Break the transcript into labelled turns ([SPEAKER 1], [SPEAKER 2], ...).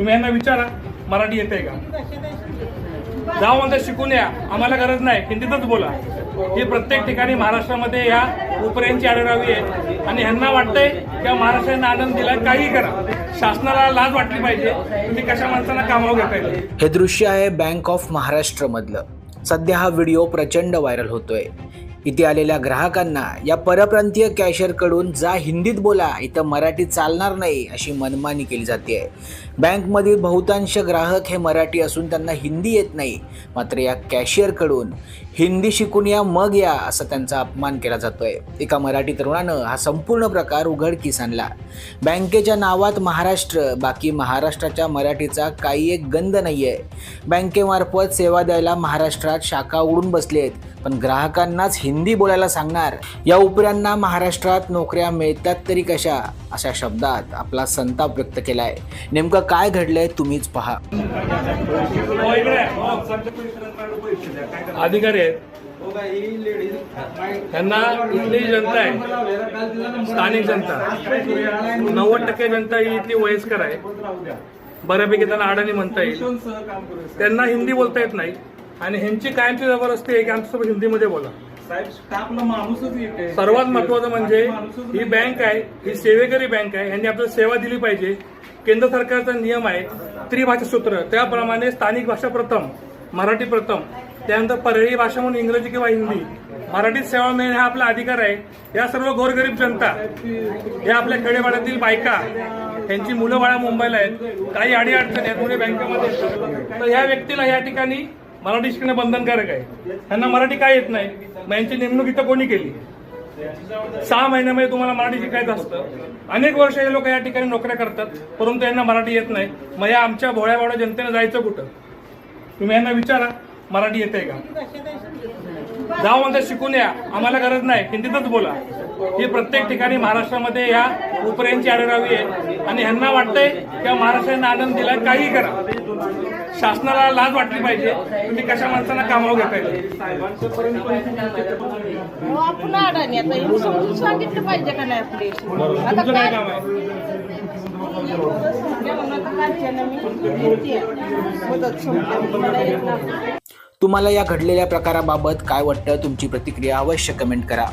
[SPEAKER 1] तुम्ही यांना विचारा मराठी येते का? जाऊ म्हणता शिकून या आम्हाला गरज नाही हिंदीतच बोला. ही प्रत्येक ठिकाणी महाराष्ट्रामध्ये या उपऱ्यांची आढळावी आहे. आणि ह्यांना वाटतंय की महाराष्ट्राने आनंद दिला काही करा. शासनाला लाज वाटली पाहिजे तुम्ही कशा माणसांना कामावर घेताय
[SPEAKER 2] हे दृश्य आहे बँक ऑफ महाराष्ट्रमधलं सध्या हा व्हिडिओ प्रचंड व्हायरल होतोय. इथे आलेल्या ग्राहकांना या परप्रांतीय कॅशियरकडून जा हिंदीत बोला इथं मराठी चालणार नाही अशी मनमानी केली जाते. आहे बँकमधील बहुतांश ग्राहक हे मराठी असून त्यांना हिंदी येत नाही मात्र या कॅशियरकडून हिंदी शिकून या मग या असा त्यांचा अपमान केला जातोय. एका मराठी तरुणानं हा संपूर्ण प्रकार उघडकीस आणला बँकेच्या नावात महाराष्ट्र बाकी महाराष्ट्राच्या मराठीचा काही एक गंध नाही आहे बँकेमार्फत सेवा द्यायला महाराष्ट्रात शाखा उडून बसले आहेत पण ग्राहकांनाच हिंदी बोलायला सांगणार. या उपऱ्यांना महाराष्ट्रात नोकऱ्या मिळतात तरी कशा? अशा शब्दात आपला संताप व्यक्त केलाय. नेमकं काय घडलंय तुम्हीच पहा.
[SPEAKER 1] आहे. अधिकारी आहेत. त्यांना इथली जनता आहे. स्थानिक जनता. नव्वद टक्के जनता ही इथली वयस्कर आहे. बऱ्यापैकी त्यांना अडाणी म्हणता येईल. त्यांना हिंदी बोलता येत नाही. आणि ह्यांची कायमची जबरदस्ती आहे की आमच्यासोबत हिंदीमध्ये बोला. सर्वात महत्वाचं म्हणजे ही बँक आहे ही सेवेकरी बँक आहे. यांनी आपल्याला सेवा दिली पाहिजे. केंद्र सरकारचा नियम आहे त्रिभाषा सूत्र. त्याप्रमाणे स्थानिक भाषा प्रथम मराठी प्रथम. त्यानंतर परळी भाषा म्हणून इंग्रजी किंवा हिंदी. मराठीत सेवा मिळणे हा आपला अधिकार आहे. या सर्व गोरगरीब जनता या आपल्या खेडेपाड्यातील बायका त्यांची मुलं बाळा मुंबईला आहेत. काही अडी अडचणी आहेत मुळे बँकेमध्ये येतात. तर ह्या व्यक्तीला या ठिकाणी मराठी शिकणं बंधनकारक आहे. त्यांना मराठी काय येत नाही? मग यांची नेमणूक इथं कोणी केली? सहा महिन्यामध्ये तुम्हाला मराठी शिकायचं असतं. अनेक वर्ष हे लोक या ठिकाणी नोकऱ्या करतात परंतु यांना मराठी येत नाही. मग या आमच्या भोळ्या जनतेनं जनतेने जायचं कुठं? तुम्ही यांना विचारा. मराठी येते का? जाऊ म्हणता शिकून या. आम्हाला गरज नाही. हिंदीतच बोला. ही प्रत्येक ठिकाणी महाराष्ट्रामध्ये या उपऱ्यांची आढळरावी आहे. आणि ह्यांना वाटतंय की महाराष्ट्राने आनंद दिला काही करा. शासनाला लाज वाटली पाहिजे. तुम्ही कशा माणसांना कामावर घेताय
[SPEAKER 3] हो सांगितलं पाहिजे का नाही आपली? आता
[SPEAKER 1] तुमचं काय
[SPEAKER 3] काय?
[SPEAKER 1] काम आहे.
[SPEAKER 3] मदत
[SPEAKER 2] तुम्हाला या घडलेल्या प्रकाराबाबत काय वाटतं? तुमची प्रतिक्रिया अवश्य कमेंट करा.